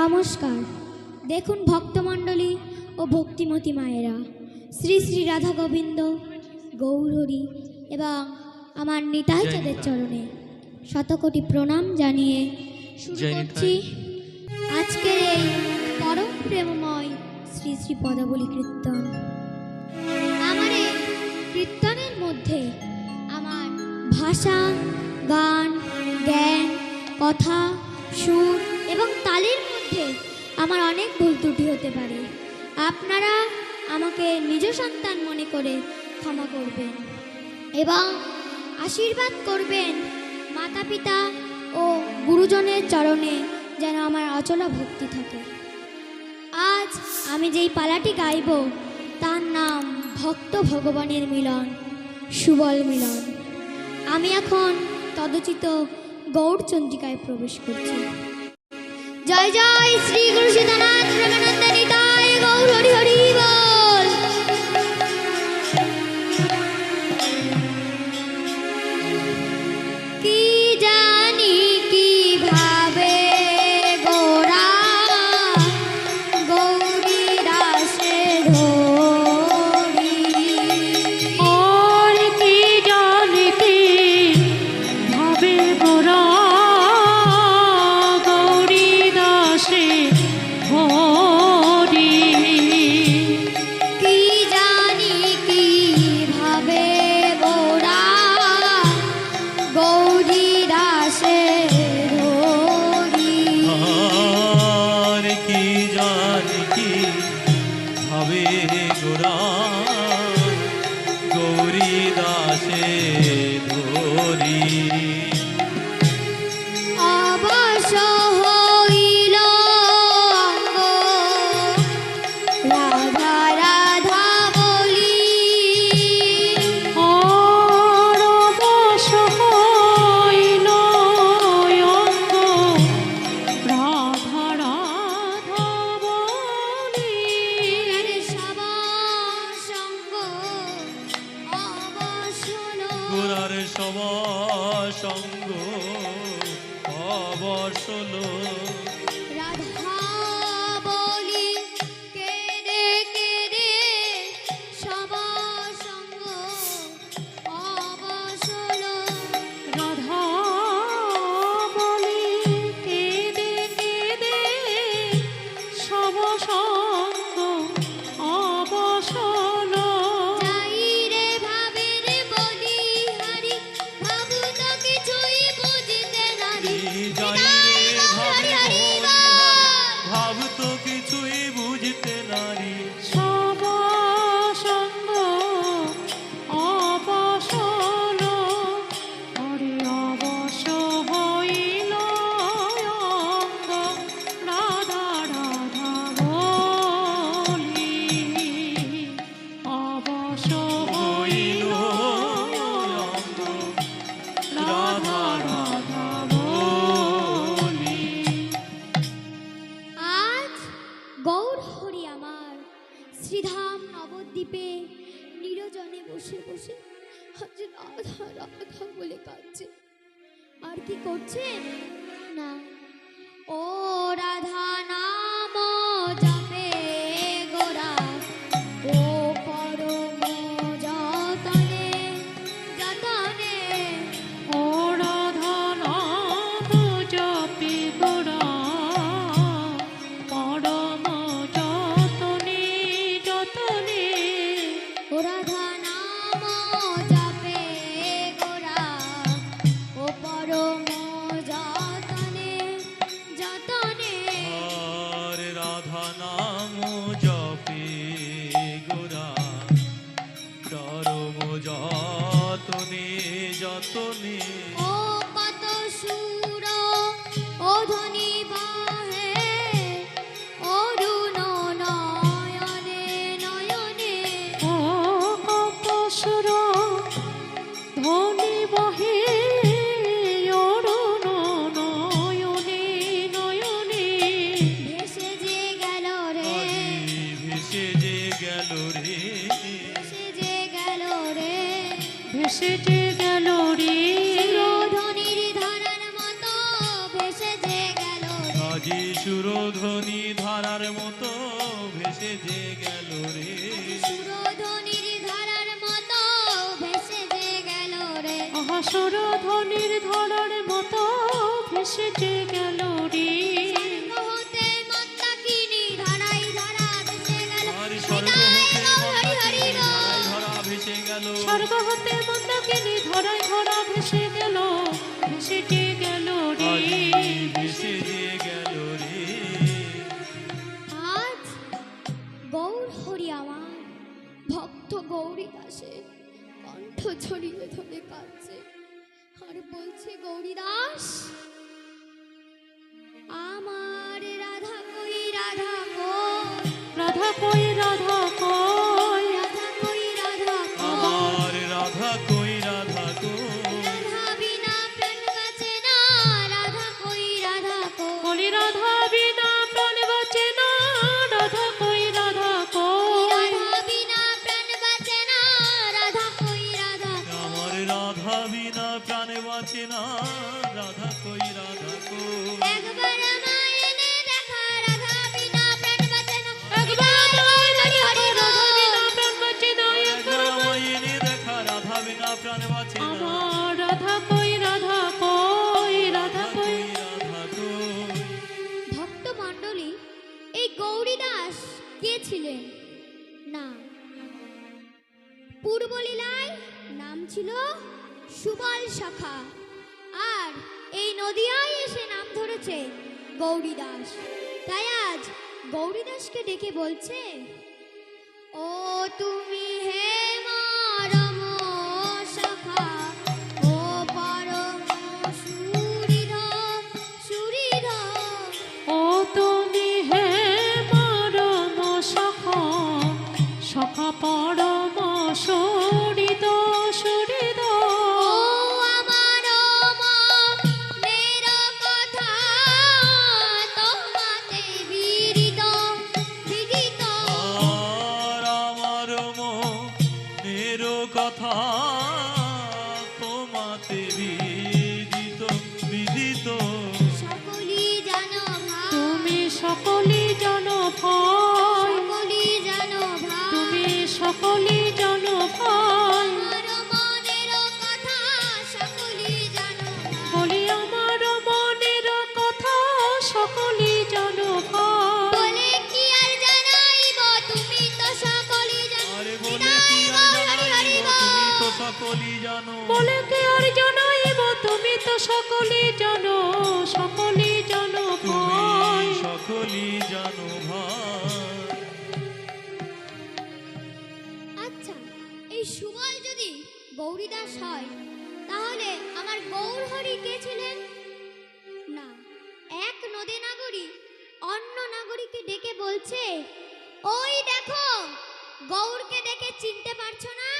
নমস্কার। দেখুন ভক্তমণ্ডলী ও ভক্তিমতী মায়েরা। শ্রী শ্রী রাধা গোবিন্দ গৌরহরি এবং আমার নিতাই চাঁদের চরণে শতকোটি প্রণাম জানিয়ে শুরু করছি আজকের এই পরম প্রেমময় শ্রী শ্রী পদাবলী কীর্তন। আমার এই কীর্তনের মধ্যে আমার ভাষা গান জ্ঞান কথা সুর এবং তালের মধ্যে আমার অনেক ভুল ত্রুটি হতে পারে। আপনারা আমাকে নিজ সন্তান মনে করে ক্ষমা করবেন এবং আশীর্বাদ করবেন মাতা পিতা ও গুরুজনের চরণে যেন আমার অচলা ভক্তি থাকে। আজ আমি যেই পালাটি গাইব, তার নাম ভক্ত ভগবানের মিলন, সুবল মিলন। আমি এখন তদচিত গৌড়চন্দ্রিকায় প্রবেশ করছি। জয় জয় শ্রী গুরু সীতানাথ প্রেমানন্দ ভাবে গোরা গৌরী দাসে ধরি। অবসল রাধা যতনে যতনে। ও কত সুর ও ধ্বনি সুরধ্বনি ধারার মতো ভেসে যে গেল রে। সুরধ্বনির ধারার মতো ভেসে যে গেল রে। সুরধ্বনির ধারার মতো ভেসে যে গেল রে। স্বর্গ হতে মন্দাকিনী ধরায় ধরা ভেসে গেল। ভেসে গেল। রে। ভেসে গৌরী দাসে কণ্ঠ ছড়িয়ে ধরে কাঁদছে। আর বলছে, গৌরী দাস, আমার রাধা কই রাধা কই? রাধা কই? সকলি জানো সকলি জানো ভয়। সকলই জানো আচ্ছা এই সুবল যদি গৌরীদাস হয় তাহলে আমার গৌর হরি কে ছিলেন? না এক নদী নাগরী অন্য নাগরীকে ডেকে বলছে ওই দেখো গৌরকে দেখে চিনতে পারছ না?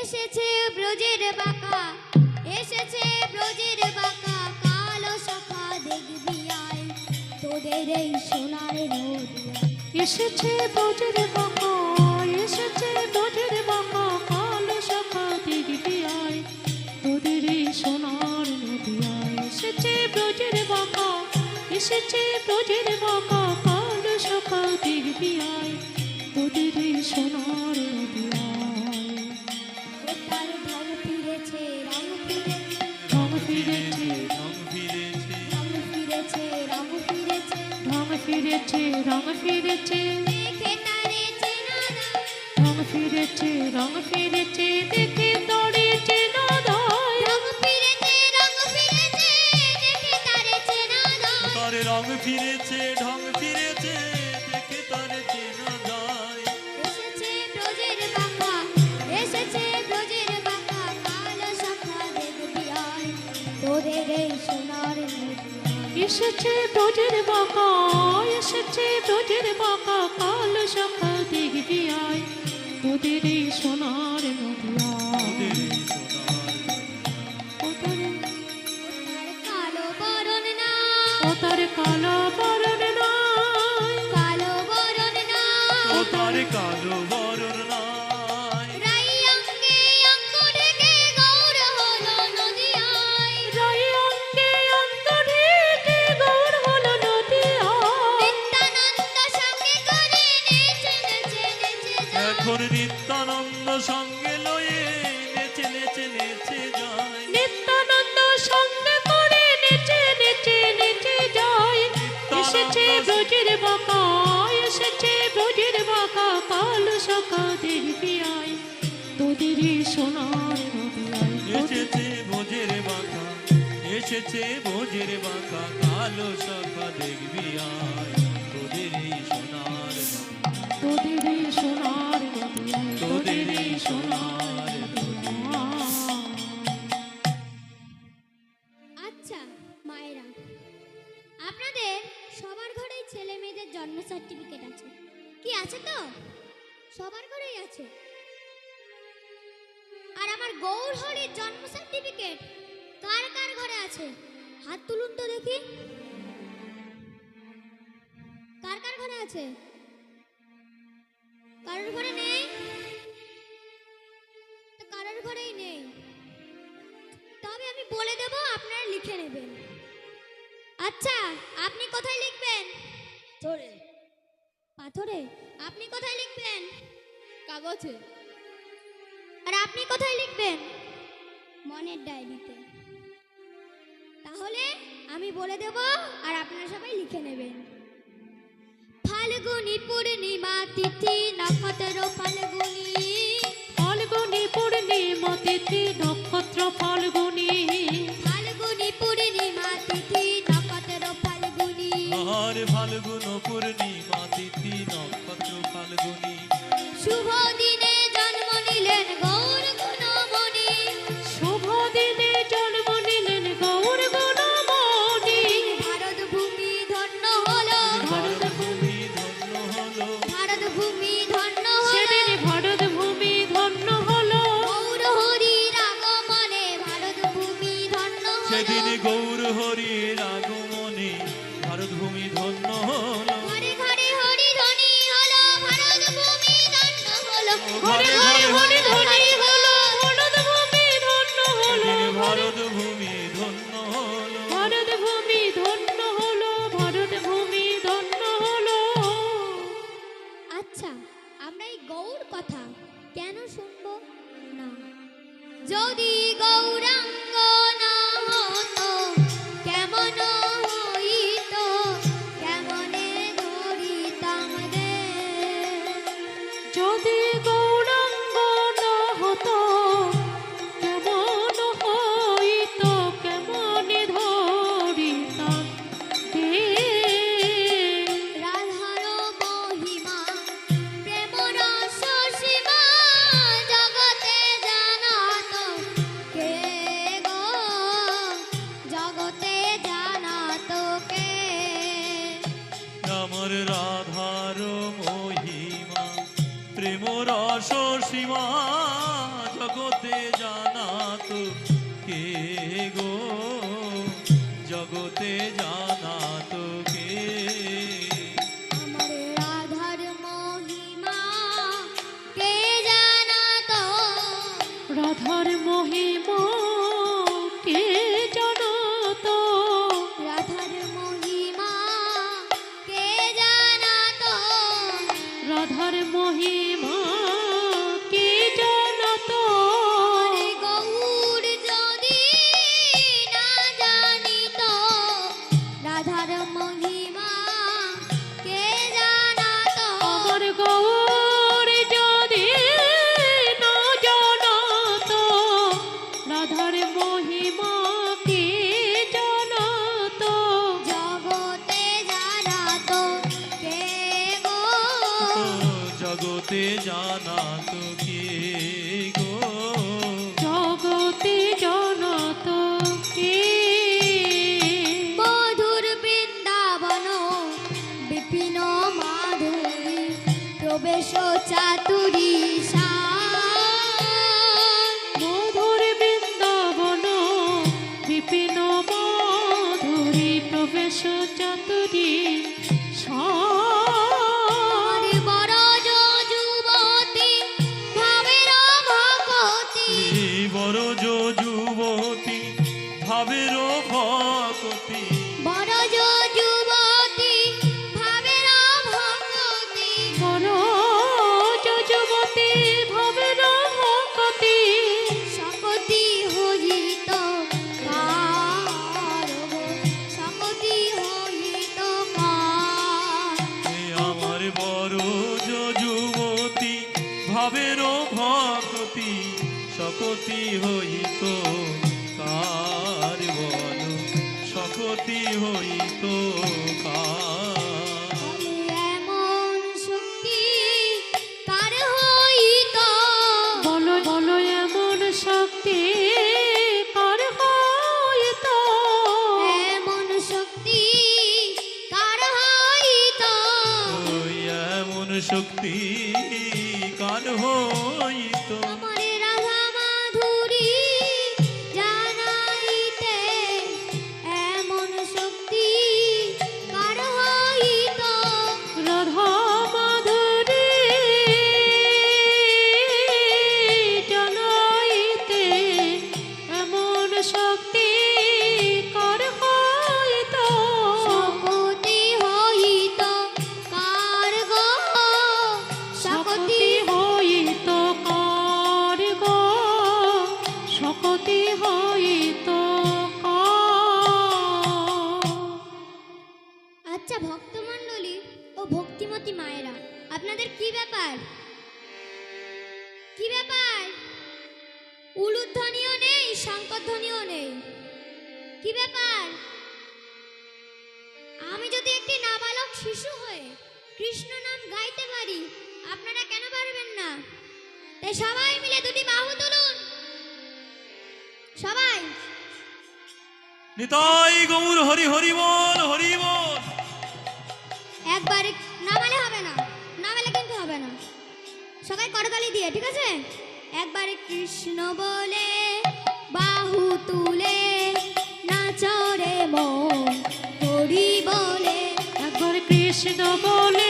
এসেছে ব্রজের বাঁকা এসেছে ব্রজের বাঁকা কালো সখা দেখবি আয়। তোদের এই সোনার নদিয়া এসেছে বজের বাঁকা এসেছে বজের বাঁকা কালো শাখা দেখবি আয়। তোদের এই সোনার নদিয়ায় এসেছে ব্রজের বাঁকা এসেছে ব্রজের বাঁকা কালো শাখা দেখবি আয়। তোদের এই সোনার নদিয়ায় তার ঢং ফিরেছে রং ফিরেছে ফিরেছে রং ফিরেছে রং ফিরেছে রং ফিরেছে রং ফিরেছে দেখে যায় রং ফিরেছে ঢং এসেছে ব্রজের বাঁকা এসেছে ব্রজের বাঁকা কাল সকাল দেখবি আয় তোদের এই সোনার নদিয়া। ওদের ওদের তার কালো বরণ না। ও তার কালো বরণ নিত্যানন্দ সঙ্গে নেচে নেচে নেচে যায়। নিত্যানন্দ সঙ্গে নেচে এসেছে ব্রজের বাঁকা সকা দেখবি আয় কালো সকা দেখবি আয় তোদের এই সোনার আচ্ছা মায়েরা, আপনাদের সবার ঘরেই ছেলে মেয়েদের জন্ম সার্টিফিকেট আছে। কি আছে তো? সবার ঘরেই আছে। আর আমার গৌর জন্ম সার্টিফিকেট কার কার ঘরে আছে? হাত তুলুন তো দেখি। কার কার ঘরে আছে? কারোর ঘরে নেই? কারোর ঘরেই নেই। তবে আমি বলে দেব আপনারা লিখে নেবেন। আচ্ছা আপনি কোথায় লিখবেন? ধরে পাথরে? আপনি কোথায় লিখবেন? কাগজে। আর আপনি কোথায় লিখবেন? মনের ডায়েরিতে। তাহলে আমি বলে দেব আর আপনারা সবাই লিখে নেবেন। ফাল্গুনি পূর্ণিমা তিথি নক্ষত্র ফাল্গুনি। ফাল্গুনি পূর্ণিমা তিথি নক্ষত্র ফাল্গুনি। ফাল্গুনি পূর্ণিমা তিথি নক্ষত্র ফাল্গুনি। আর ফাল্গুন পূর্ণিমা তিথি নক্ষত্র ফাল্গুনি। যদি সীমা জগতে প্রবেশ চাতুরী মধুর হইত কার বল? সকতি হইত কার? এমন শক্তি কার হইত? আচ্ছা ভক্তমণ্ডলী ও ভক্তিমতী মায়েরা, আপনাদের কি ব্যাপার? কি ব্যাপার? উলুধ্বনিও নেই শঙ্করধ্বনিও নেই। কি ব্যাপার? আমি যদি একটি নাবালক শিশু হয়ে কৃষ্ণ নাম গাইতে পারি, আপনারা কেন পারবেন না? তাই সবাই মিলে দুটি বাহু তুলুন। সবাই। নিতাই গৌর হরি হরি বল হরি বল। একবার নামালে হবে না, নামালে কিন্তু হবে না। সবাই করতালি দিয়ে, ঠিক আছে? একবারে কৃষ্ণ বলে বাহু তুলে, নাচরে মন হরি বলে। একবার কৃষ্ণ বলে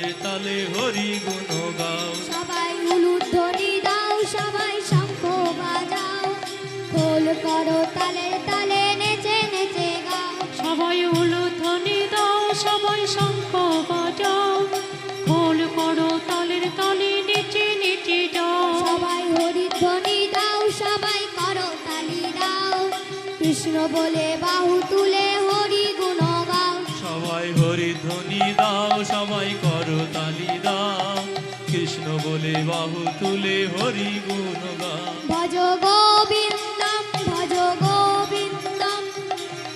তালে তালে হরি গুণ গাও। সবাই উলুধ্বনি দাও সবাই শঙ্খ বাজাও। খোল করো তালে তালে নেচে নেচে গাও। সবাই দাও সবাই শঙ্খ বাজাও। খোল করো তালের তালে নেচে নেচে যাও। সবাই হরিধ্বনি দাও সবাই করো তালি দাও। কৃষ্ণ বলে বাহু তুলে হরি গুণ গাও। সবাই হরি ধ্বনি দাও সবাই বাহু তুলে হরি গুণ ভজ গোবিন্দম ভজ গোবিন্দম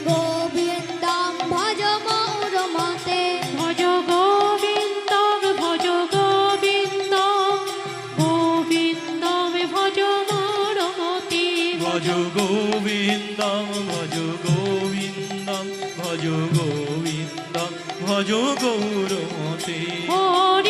গোবিন্দম ভজ মৌর মতে। ভজ গোবিন্দম ভজ গোবিন্দম গোবিন্দম ভজ মোর মতি। ভজ গোবিন্দম ভজ গোবিন্দম ভজ গোবিন্দম ভজ গৌরমতে হরি